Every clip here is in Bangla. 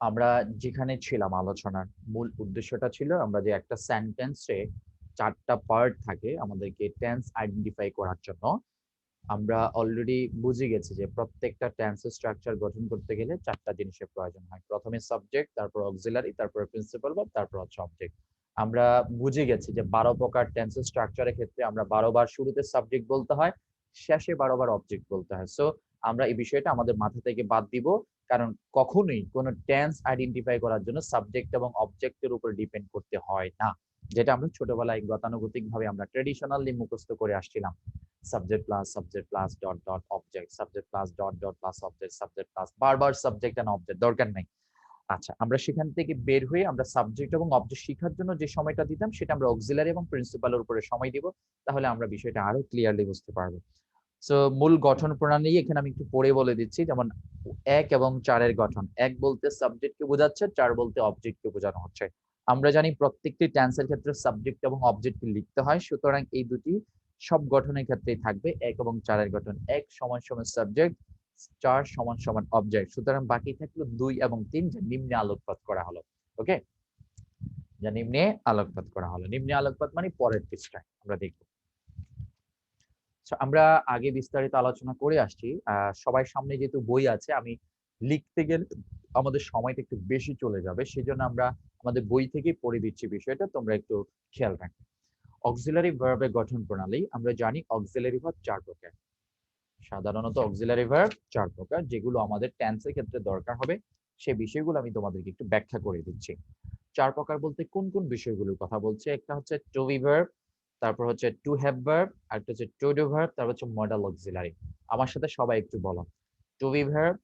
আমরা যেখানে ছিলাম আলোচনার মূল উদ্দেশ্যটা ছিল আমরা যে একটা সেন্টেন্সে চারটা পার্ট থাকে আমাদেরকে টেন্স আইডেন্টিফাই করার জন্য। আমরা অলরেডি বুঝে গেছি যে প্রত্যেকটা টেন্সের স্ট্রাকচার গঠন করতে গেলে চারটা জিনিসের প্রয়োজন হয়। প্রথমে সাবজেক্ট তারপর অক্সিলারি তারপর প্রিন্সিপাল ভার্ব তারপর হচ্ছে অবজেক্ট আমরা বুঝে গেছি যে বারো প্রকার টেন্সের স্ট্রাকচারের ক্ষেত্রে আমরা বারো বার শুরুতে সাবজেক্ট বলতে হয়, শেষে বারো বার অবজেক্ট বলতে হয়। সো আমরা এই বিষয়টা আমাদের মাথা থেকে বাদ দিব। কারণ কখনোই কোনো টেন্স আইডেন্টিফাই করার জন্য সাবজেক্ট এবং অবজেক্টের উপর ডিপেন্ড করতে হয় না। যেটা আমরা ছোটবেলায় গতানুগতিক ভাবে আমরা ট্রেডিশনালি মুখস্থ করে আসছিলাম। Subject plus subject plus dot dot object subject plus dot dot plus object subject plus বারবার সাবজেক্ট এন্ড অবজেক্ট দরকার নাই। আচ্ছা আমরা সেখান থেকে বের হয়ে আমরা সাবজেক্ট এবং অবজেক্ট শেখার জন্য যে সময়টা দিতাম, সেটা আমরা অক্সিলারি এবং প্রিন্সিপালের উপরে সময় দিব, তাহলে আমরা বিষয়টা আরও ক্লিয়ারলি বুঝতে পারব। সো মূল গঠন প্রণালী এখানে আমি একটু পড়ে বলে দিচ্ছি, যেমন এক এবং চারের গঠন। এক বলতে সাবজেক্টকে বোঝাচ্ছে, চার বলতে অবজেক্টকে বোঝানো হচ্ছে। আমরা জানি প্রত্যেকটি টেন্সের ক্ষেত্রে সাবজেক্ট এবং অবজেক্টকে লিখতে হয়, সুতরাং এই দুটি সব গঠনের ক্ষেত্রেই থাকবে, এক এবং চারের গঠন। এক সমান সমান সাবজেক্ট চার সমান সমান অবজেক্ট সুতরাং বাকি থাকল দুই এবং তিন, যা নিম্নে আলোকপাত করা হলো। ওকে যা নিম্নে আলোকপাত করা হলো। নিম্নে আলোকপাত মানে পরের পৃষ্ঠায়, আমরা দেখব। আমরা আগে বিস্তারিত আলোচনা করে আসছি। সবাই সামনে যেহেতু বই আছে আমি লিখতে গেলে আমাদের সময়টা একটু বেশি চলে যাবে। সেজন্য আমরা আমাদের বই থেকে পড়ে দিচ্ছি বিষয়টা। তোমরা একটু খেয়াল রাখবে। অক্সিলারি ভার্বের গঠন প্রণালী। আমরা জানি অক্সিলারি ভার্ব চার প্রকার। সাধারণত অক্সিলারি ভার্ব চার প্রকার যেগুলো আমাদের টেন্সের ক্ষেত্রে দরকার হবে। সেই বিষয়গুলো আমি তোমাদেরকে একটু ব্যাখ্যা করে দিচ্ছি। চার প্রকার বলতে কোন কোন বিষয়গুলোর কথা বলছে? একটা হচ্ছে টু বি ভার্ব তারপর হচ্ছে টু হ্যাভ ভার্ব আরেকটা হচ্ছে টু ডু ভার্ব তারপর হচ্ছে মডেল অক্সিলারি আমার সাথে সবাই একটু বলো। To be verb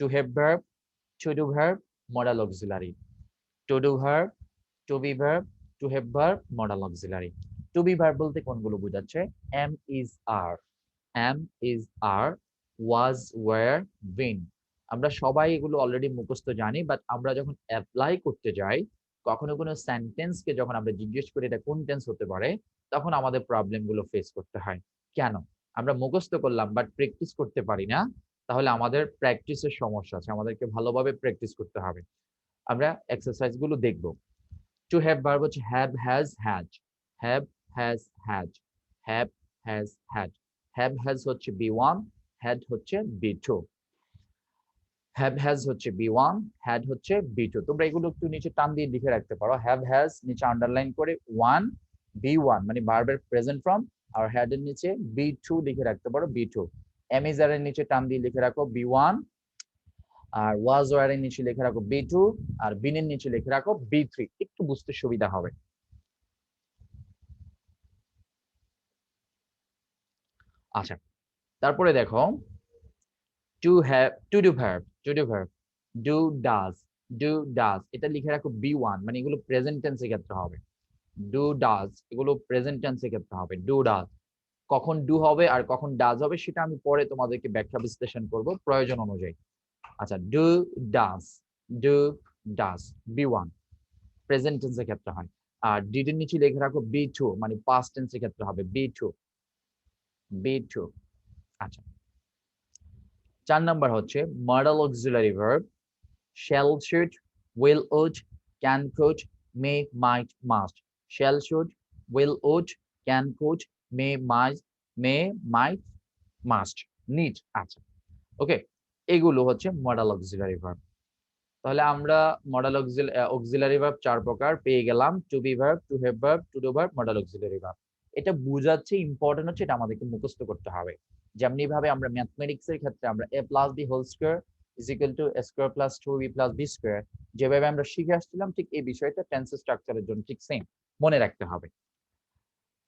to have verb to do verb modal auxiliary to do verb to be verb to have verb modal auxiliary to be verb বলতে কোনগুলো বোঝাচ্ছে? Am is are am is are was were been আমরা সবাই এগুলো অলরেডি মুখস্থ জানি বাট আমরা যখন অ্যাপ্লাই করতে যাই, কখনো কোনো সেন্টেন্সকে যখন আমরা জিজ্ঞেস করি এটা কোন টেন্স হতে পারে তখন আমাদের প্রবলেমগুলো ফেস করতে হয়। কেন? আমরা মুখস্থ করলাম বাট প্র্যাকটিস করতে পারি না, তাহলে আমাদের প্র্যাকটিসের সমস্যা আছে, আমাদেরকে ভালোভাবে প্র্যাকটিস করতে হবে। আমরা এক্সারসাইজগুলো দেখব। টু হ্যাভ ভার্ব হচ্ছে have has has have has has have has has have has হচ্ছে বি ওয়ান হ্যাড হচ্ছে বি টু হ্যাভ হ্যাজ হচ্ছে বি ওয়ান হ্যাড হচ্ছে বি টু তোমরা এগুলো একটু নিচে টান দিয়ে লিখে রাখতে পারো। হ্যাভ হ্যাজ নিচে আন্ডারলাইন করে ওয়ান বি ওয়ান মানে ভার্বের প্রেজেন্ট ফর্ম আর হ্যাড এর নিচে বি টু লিখে রাখতে পারো বি টু এমিজার এর নিচে টান দিয়ে লিখে রাখো বি ওয়ান আর ওয়াজ ওয়ার এর নিচে লিখে রাখো বি টু আর বিনের নিচে লিখে রাখো বি থ্রি একটু বুঝতে সুবিধা হবে। আচ্ছা তারপরে দেখো to have to do verb to do verb do does do does এটা লিখে রাখো বি ওয়ান মানে এগুলো প্রেজেন্ট টেন্সের ক্ষেত্রে হবে। ডু ডাজ এগুলো প্রেজেন্ট টেন্সের ক্ষেত্রে হবে ডু ডাজ কখন ডু হবে আর কখন ডাজ হবে সেটা আমি পরে তোমাদেরকে ব্যাখ্যা বিশ্লেষণ করব প্রয়োজন অনুযায়ী। আচ্ছা do does do does V one present টেন্সের ক্ষেত্রে হয়। আর ডিডের নিচে লিখে রাখো বি টু মানে পাস্ট টেন্সের ক্ষেত্রে হবে বি টু বি টু আচ্ছা চার নাম্বার হচ্ছে modal auxiliary verb shall should will would can could may might must shall should will would can could may might may might must need আচ্ছা ওকে এগুলো হচ্ছে মডেল অক্সিলারি ভার্ব তাহলে আমরা মডেল অক্সিলারি ভার্ব চার প্রকার পেয়ে গেলাম। To be verb to have verb to do verb modal auxiliary verb এটা বুঝাচ্ছে ইম্পর্টেন্ট হচ্ছে, এটা আমাদেরকে মুখস্থ করতে হবে। যেমনি ভাবে আমরা ম্যাথমেটিক্স এর ক্ষেত্রে আমরা A plus B whole square is equal to A square plus two B plus B square যেভাবে আমরা শিখে আসছিলাম, ঠিক এই বিষয়টা টেন্স স্ট্রাকচারের জন্য ঠিক সেম মনে রাখতে হবে।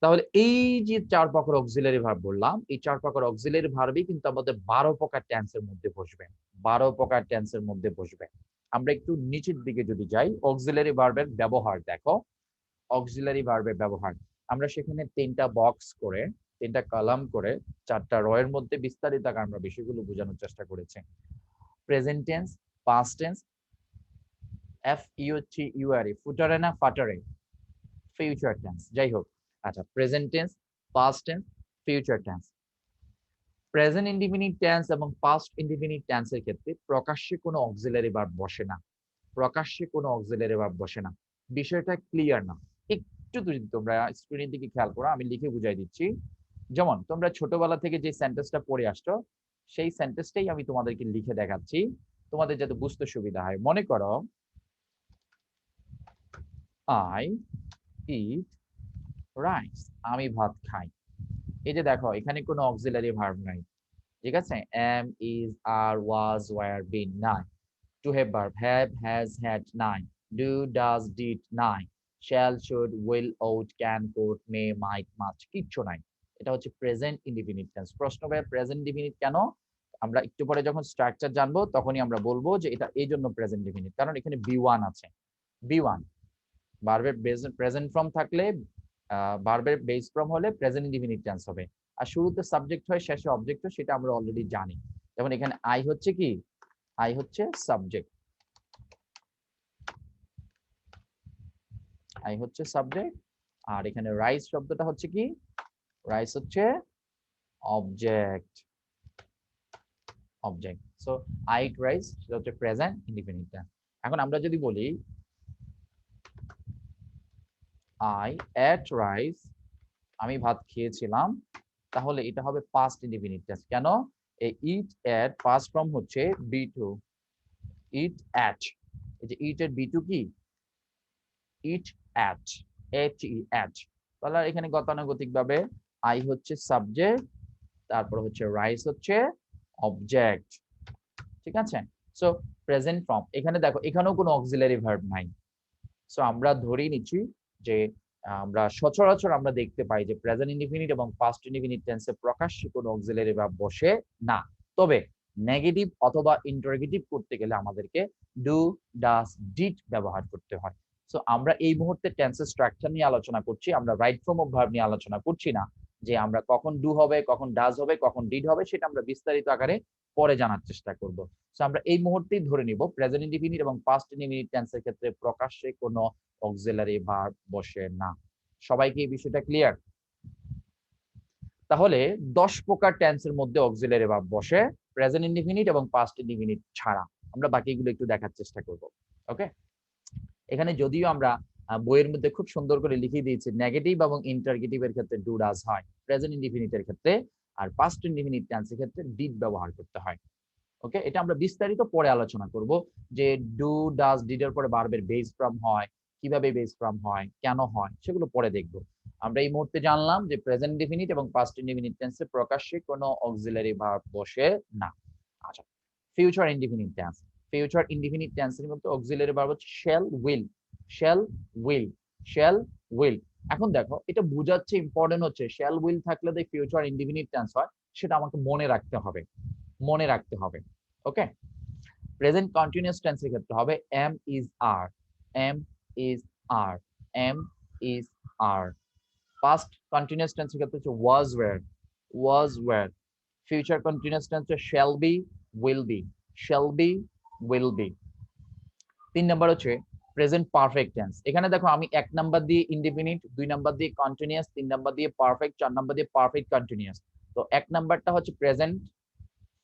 তাহলে এই যে চার প্রকার অক্সিলারি ভার্ব বললাম, এই চার প্রকার অক্সিলারি ভার্বই কিন্তু আমাদের বারো প্রকার টেন্সের মধ্যে বসবে। বারো প্রকার টেন্সের মধ্যে বসবে। আমরা একটু নিচের দিকে যদি যাই অক্সিলারি ভার্বের ব্যবহার দেখো। অক্সিলারি ভার্বের ব্যবহার। আমরা সেখানে তিনটা বক্স করে, তিনটা কলাম করে, চারটা রয়ের মধ্যে বিস্তারিত আমরা বিষয়গুলো বোঝানোর চেষ্টা করেছি। Present tense past tense F U T U R ফুটারে না ফাটারে? ফিউচার টেন্স যাই হোক। আচ্ছা present tense past tense future tense present indefinite tense এবং পাস্ট ইন্ডিফিনিট টেন্সের ক্ষেত্রে প্রকাশ্যে কোনো অক্সিলারি ভার্ব বসে না। প্রকাশ্যে কোনো অক্সিলারি ভার্ব বসে না। বিষয়টা ক্লিয়ার না। একটু যদি তোমরা স্ক্রিনের দিকে খেয়াল করো, আমি লিখে বুঝাই দিচ্ছি। যেমন, তোমরা ছোটবেলা থেকে যে সেন্টেন্সটা পড়ে আসছো, সেই সেন্টেন্সটাই আমি তোমাদেরকে লিখে দেখাচ্ছি। তোমাদের যাতে বুঝতে সুবিধা হয়। মনে করো আই ইট রাইস আমি ভাত খাই। এই যে দেখো, এখানে কোনো অক্সিলারি ভার্ব নাই। ঠিক আছে? Am is are was were been নাই। To have verb have has had নাই। ডু ডাজ ডিড নাই। Shall should will would can could may might must কিচ্ছু নাই। এটা হচ্ছে প্রেজেন্ট ইনডিফিনিট টেন্স প্রশ্ন ভাই প্রেজেন্ট ডিফিনিট কেন? আমরা একটু পরে যখন স্ট্রাকচার জানব, তখনই আমরা বলব যে এটা এই জন্য প্রেজেন্ট ডিফিনিট কারণ এখানে বি ওয়ান আছে। বি ওয়ান বারবের প্রেজেন্ট ফর্ম থাকলে বারবের বেস ফর্ম হলে প্রেজেন্ট ইনডিফিনিট টেন্স হবে। আর শুরুতে সাবজেক্ট হয়, শেষে অবজেক্ট হয়, সেটা আমরা অলরেডি জানি। যেমন এখানে আই হচ্ছে কি? আই হচ্ছে সাবজেক্ট আই হচ্ছে সাবজেক্ট আর এখানে রাইস শব্দটা হচ্ছে কি? রাইস হচ্ছে object object so I rice সেটা হচ্ছে প্রেজেন্ট ইনডিফিনিট টেন্স এখন আমরা যদি বলি আই এট রাইস আমি ভাত খেয়েছিলাম, তাহলে এটা হবে পাস্ট ইনডিফিনিট টেন্স কেন? এই ইট এট পাস্ট ফর্ম হচ্ছে বি টু ইট অ্যাট এই যে ইট এর বি টু কি? Eat ate H E ate তাহলে এখানে গতানুগতিক ভাবে আই হচ্ছে সাবজেক্ট তারপর হচ্ছে রাইস হচ্ছে অবজেক্ট ঠিক আছে? সো প্রেজেন্ট ফর্ম এখানে দেখো, এখানেও কোনো অক্সিলারি ভার্ব নাই। সো আমরা ধরেই নিচ্ছি যে, আমরা সচরাচর আমরা দেখতে পাই যে প্রেজেন্ট ইনডিফিনিট এবং পাস্ট ইনডিফিনিট টেন্সে প্রকাশ্যে কোনো অক্সিলারি ভার্ব বসে না। তবে নেগেটিভ অথবা ইন্টারগেটিভ করতে গেলে আমাদেরকে ডু ডাস ডিড ব্যবহার করতে হয়। সো আমরা এই মুহূর্তে টেন্সের স্ট্রাকচার নিয়ে আলোচনা করছি, আমরা রাইট ফর্ম অফ ভার্ব নিয়ে আলোচনা করছি না, যে, আমরা কখন ডু হবে, কখন ডাজ হবে, কখন ডিড হবে, সেটা আমরা বিস্তারিত আকারে পরে জানার চেষ্টা করব। সো আমরা এই মুহূর্তেই ধরে নিব প্রেজেন্ট ইনডিফিনিট এবং পাস্ট ইনডিফিনিট টেন্সের ক্ষেত্রে প্রকাশ্যে কোনো অক্সিলারি ভার্ব বসে না। সবাইকে এই বিষয়টা ক্লিয়ার তাহলে দশ প্রকার টেন্সের মধ্যে অক্সিলারি ভার্ব বসে প্রেজেন্ট ইনডিফিনিট এবং পাস্ট ইনডিফিনিট ছাড়া। আমরা বাকিগুলো একটু দেখার চেষ্টা করব ওকে এখানে যদিও আমরা বইয়ের মধ্যে খুব সুন্দর করে লিখে দিয়েছি নেগেটিভ এবং ইন্টারগেটিভ এর ক্ষেত্রে ডু ডাজ হয় প্রেজেন্ট ইনডিফিনিটের ক্ষেত্রে, আর পাস্ট ইনডিফিনিট টেন্সের ক্ষেত্রে ডিড ব্যবহার করতে হয়। ওকে এটা আমরা বিস্তারিত পরে আলোচনা করব যে ডু ডাজ ডিড এর পরে বারবের বেস ফ্রম হয়, কীভাবে বেস ফ্রম হয়, কেন হয়, সেগুলো পরে দেখব। আমরা এই মুহূর্তে জানলাম যে প্রেজেন্ট ডিফিনিট এবং পাস্ট ইনডিফিনিট টেন্সে প্রকাশ্যে কোনো অক্সিলারি ভার্ব বসে না। আচ্ছা future indefinite tense future indefinite টেন্সের মধ্যে অক্সিলারি ভার্ব হচ্ছে shall will shall will shall will এখন দেখো, এটা বোঝাচ্ছে ইম্পর্টেন্ট হচ্ছে শ্যাল উইল থাকলে যে ফিউচার ইনডিফিনিট টেন্স হয়, সেটা আমাকে মনে রাখতে হবে, মনে রাখতে হবে। ওকে প্রেজেন্ট কন্টিনিউয়াস টেন্সের ক্ষেত্রে হবে am is are am is are am is are past continuous টেন্সের ক্ষেত্রে হচ্ছে was were was were future continuous tense হচ্ছে shall be will be shall be will be তিন নাম্বার হচ্ছে প্রেজেন্ট পারফেক্ট টেন্স এখানে দেখো আমি এক নাম্বার দিয়ে ইনডিফিনিট দুই নাম্বার দিয়ে কন্টিনিউয়াস তিন নাম্বার দিয়ে পারফেক্ট চার নাম্বার দিয়ে পারফেক্ট কন্টিনিউয়াস তো এক নাম্বারটা হচ্ছে প্রেজেন্ট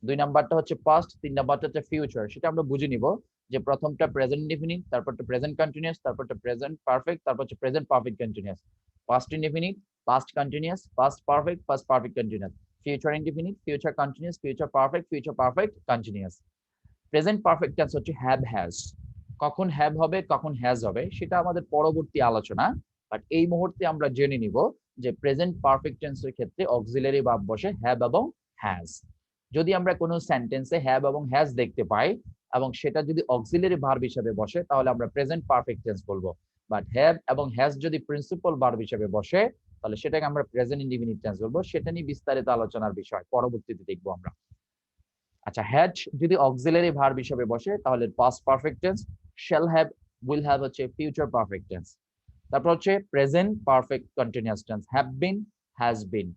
দুই নাম্বারটা হচ্ছে পাস্ট তিন নাম্বারটা হচ্ছে ফিউচার সেটা আমরা বুঝে নিব যে প্রথমটা প্রেজেন্ট ইনডিফিনিট তারপরটা প্রেজেন্ট কন্টিনিউয়াস তারপরটা প্রেজেন্ট পারফেক্ট তারপর হচ্ছে present perfect continuous past indefinite past continuous past perfect past perfect continuous future indefinite future continuous future perfect future perfect continuous present perfect tense হচ্ছে হ্যাভ হ্যাজ কখন হ্যাভ হবে, কখন হ্যাজ হবে, সেটা আমাদের পরবর্তী আলোচনা। বাট এই মুহূর্তে আমরা জেনে নিব যে প্রেজেন্ট পারফেক্ট টেন্সের ক্ষেত্রে অক্সিলারি ভার্ব বসে হ্যাভ এবং হ্যাজ যদি আমরা কোনো সেন্টেন্সে হ্যাভ এবং হ্যাজ দেখতে পাই, এবং সেটা যদি অক্সিলারি ভার্ব হিসেবে বসে, তাহলে আমরা প্রেজেন্ট পারফেক্ট টেন্স বলব। বাট হ্যাভ এবং হ্যাজ যদি প্রিন্সিপাল ভার্ব হিসেবে বসে, তাহলে সেটাকে আমরা প্রেজেন্ট ইনডিফিনিট টেন্স বলব। সেটা নিয়ে বিস্তারিত আলোচনার বিষয়। পরবর্তীতে দেখব আমরা। আচ্ছা হ্যাজ যদি অক্সিলারি ভার্ব হিসেবে বসে, তাহলে past perfect tense shall have will have হচ্ছে ফিউচার পারফেক্ট টেন্স তারপর হচ্ছে present perfect continuous tense have been has been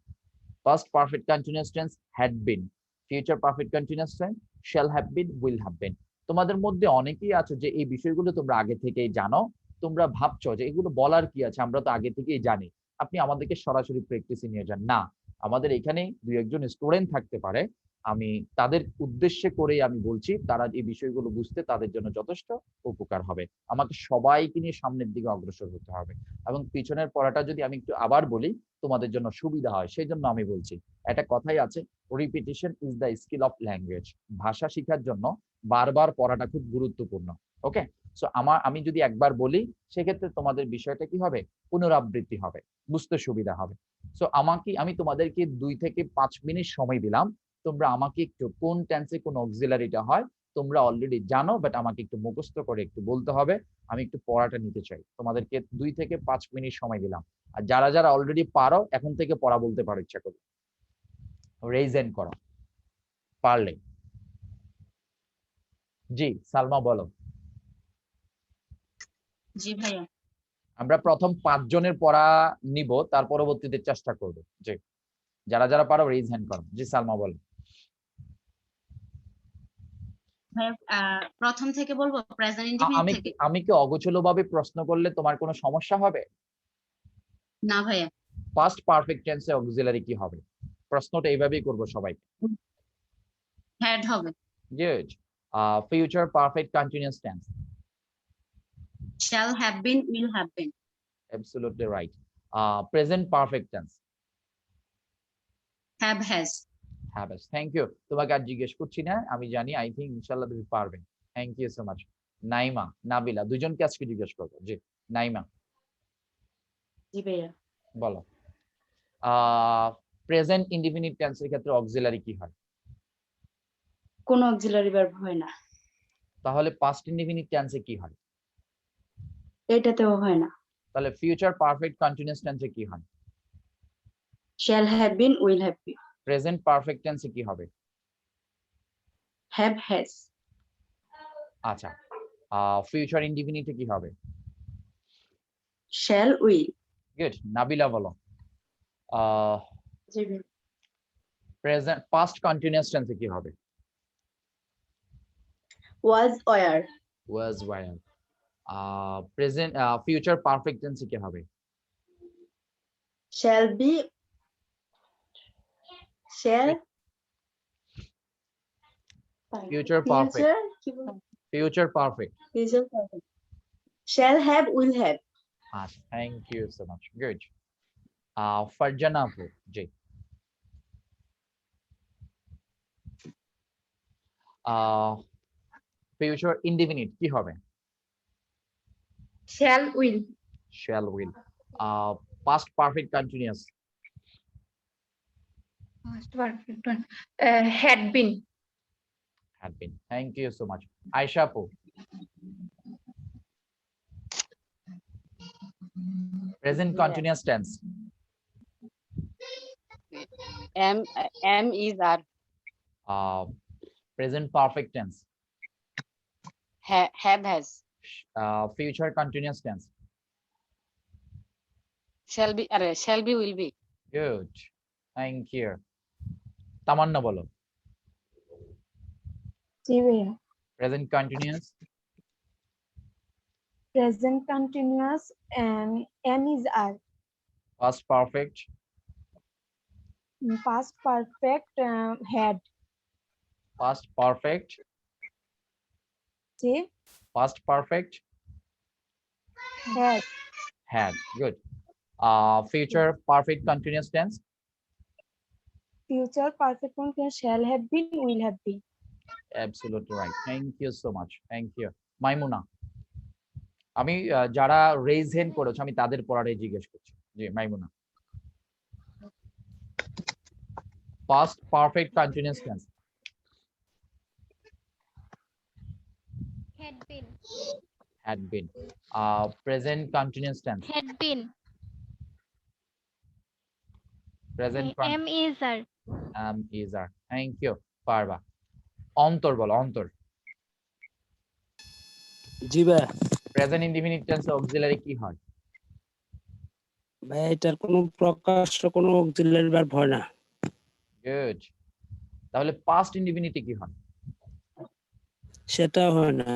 past perfect continuous tense had been future perfect continuous tense shall have been will have been তোমাদের মধ্যে অনেকেই আছো যে এই বিষয়গুলো তোমরা আগে থেকেই জানো, তোমরা ভাবছ যে এগুলো বলার কি আছে আমরা তো আগে থেকেই জানি। আপনি আমাদেরকে সরাসরি প্র্যাকটিসে নিয়ে যান। না, আমাদের এখানে দুই একজন স্টুডেন্ট থাকতে পারে আমি তাদের উদ্দেশ্যে করেই আমি বলছি, তারা এই বিষয়গুলো বুঝতে তাদের জন্য যথেষ্ট উপকার হবে। আমাকে সবাইকে নিয়ে সামনের দিকে অগ্রসর হতে হবে। এবং পিছনের পড়াটা যদি আমি একটু আবার বলি, তোমাদের জন্য সুবিধা হয়। সেই জন্য আমি বলছি, একটা কথাই আছে repetition is the skill of language ভাষা শেখার জন্য বারবার পড়াটা খুব গুরুত্বপূর্ণ। ওকে সো আমার, আমি যদি একবার বলি, সেক্ষেত্রে তোমাদের বিষয়টা কি হবে? পুনরাবৃত্তি হবে। বুঝতে সুবিধা হবে। সো আমাকে, আমি তোমাদেরকে দুই থেকে পাঁচ মিনিট সময় দিলাম। তোমরা আমাকে একটু কোন টেন্সে কোন অক্সিলারিটা হয় তোমরা অলরেডি জানো বাট আমাকে একটু মুখস্থ করে একটু বলতে হবে। আমি একটু পড়াটা নিতে চাই। তোমাদেরকে দুই থেকে পাঁচ মিনিট সময় দিলাম। আর যারা যারা অলরেডি পারো এখন থেকে পড়া বলতে পারো ইচ্ছা করি। রেইজ এন্ড করো। পারলে। জি সালমা বলো। জি ভাইয়া। আমরা প্রথম পাঁচ জনের পড়া নিব তার পরবর্তীতে চেষ্টা করব। জি। যারা যারা পারো রেইজ হ্যান্ড করো। জি সালমা বলো ভাইয়া আহ, প্রথম থেকে বলব প্রেজেন্ট আমি থেকে আমি কি অগোছলো ভাবে প্রশ্ন করলে তোমার কোনো সমস্যা হবে? না ভাইয়া। ফার্স্ট পারফেক্ট টেন্সে অক্সিলারি কি হবে? প্রশ্নটা এইভাবেই করব সবাই। হ্যাড হবে। Good future perfect continuous tense shall have been will have been absolutely right present perfect tense have has হ্যাঁ ব্যাস থ্যাংক ইউ তোমাকে আর জিজ্ঞেস করছি না আমি জানি আই থিঙ্ক ইনশাল্লাহ তুমি পারবে। Thank you so much Naima Nabila দুজনকে আজকে জিজ্ঞেস করব। জি নাইমা। জি ভাইয়া। বলো। প্রেজেন্ট ইনডিফিনিট টেন্সের ক্ষেত্রে অক্সিলারি কি হয়? কোনো অক্সিলারি ভার্ব হয় না। তাহলে পাস্ট ইনডিফিনিট টেন্সে কি হয়? এটাতেও হয় না। তাহলে ফিউচার পারফেক্ট কন্টিনিউয়াস টেন্সে কি হয়? Shall have been will have been present perfect টেন্সে কি হবে? হ্যাভ হ্যাজ আচ্ছা ফিউচার ইনডিফিনিটে কি হবে? শ্যাল উইল গুড নাবিলা বলো। প্রেজেন্ট পাস্ট কন্টিনিউয়াস টেন্সে কি হবে? ওয়াজ was where uh present uh future perfect কি হবে? Shall be shall future perfect. Future, perfect. Future perfect. Shall have will have. Ah, thank you so much. Good. Ah, uh Janapu, J. uh future indefinite ki hobe? Shall will. Shall will. Uh past perfect continuous. Uh, had been. had been. Thank you so much. Aisha আপু present continuous tense. M M is are uh present perfect tense. Ha, have has. Uh, future continuous tense. shall be are shall be will be. Good. Thank you. Tamanna bolo. জি ভাইয়া Present continuous. Present continuous am is are Past perfect. Past perfect had Past perfect. জি Past perfect. Had Had. Good. Uh, future perfect continuous tense. Future perfect continuous shall have been will have been Absolutely right. Thank you so much. Thank you. Maimuna আমি যারা রেজ হ্যান্ড করেছ আমি তাদের পড়াটাই জিজ্ঞেস করছি জি Maimuna past perfect continuous tense had been had been uh present continuous tense had been present am is are um is are. Thank you. পারবা অন্তর বলো অন্তর জি ভাই। প্রেজেন্ট ইনডিফিনিট টেন্সে অক্সিলারি কি হয়? ভাই এটার কোনো প্রকাশ্য কোনো অক্সিলারি ভার্ব হয় না। গুড তাহলে পাস্ট ইনডিফিনিটি কি হয়? সেটা হয় না।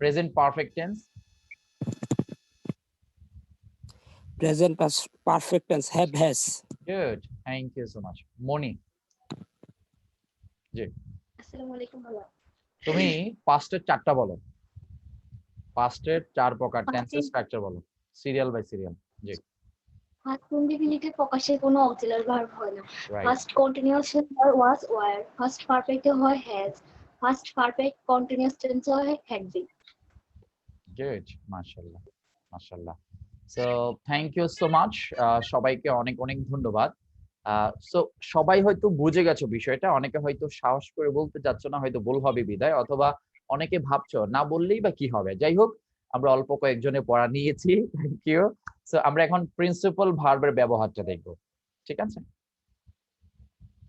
Present perfect tense present perfect tense have has good thank you so much Moni আসসালামু আলাইকুম ভাইয়া। তুমি পাস্টের চারটা বলো। পাস্টের চার প্রকার Past স্ট্রাকচার বলো। সিরিয়াল বাই সিরিয়াল ইনডিফিনিটিভ প্রকাশে কোনো অক্সিলারি ভার্ব হয় না। হয় ফার্স্ট পারফেক্টে হয় হয় বি গুড মাশাআল্লাহ মাশাআল্লাহ। So thank you so much সবাইকে অনেক অনেক ধন্যবাদ। সো সবাই হয়তো বুঝে গেছো বিষয়টা। অনেকে হয়তো সাহস করে বলতে চাচ্ছ না, হয়তো ভুল হবে বিদায়, অথবা অনেকে ভাবছ না বললেই বা কি হবে। যাই হোক, আমরা অল্প কয়েকজনে পড়া নিয়েছি থ্যাংক ইউ সো আমরা এখন প্রিন্সিপাল ভার্বের ব্যবহারটা দেখব। ঠিক আছে?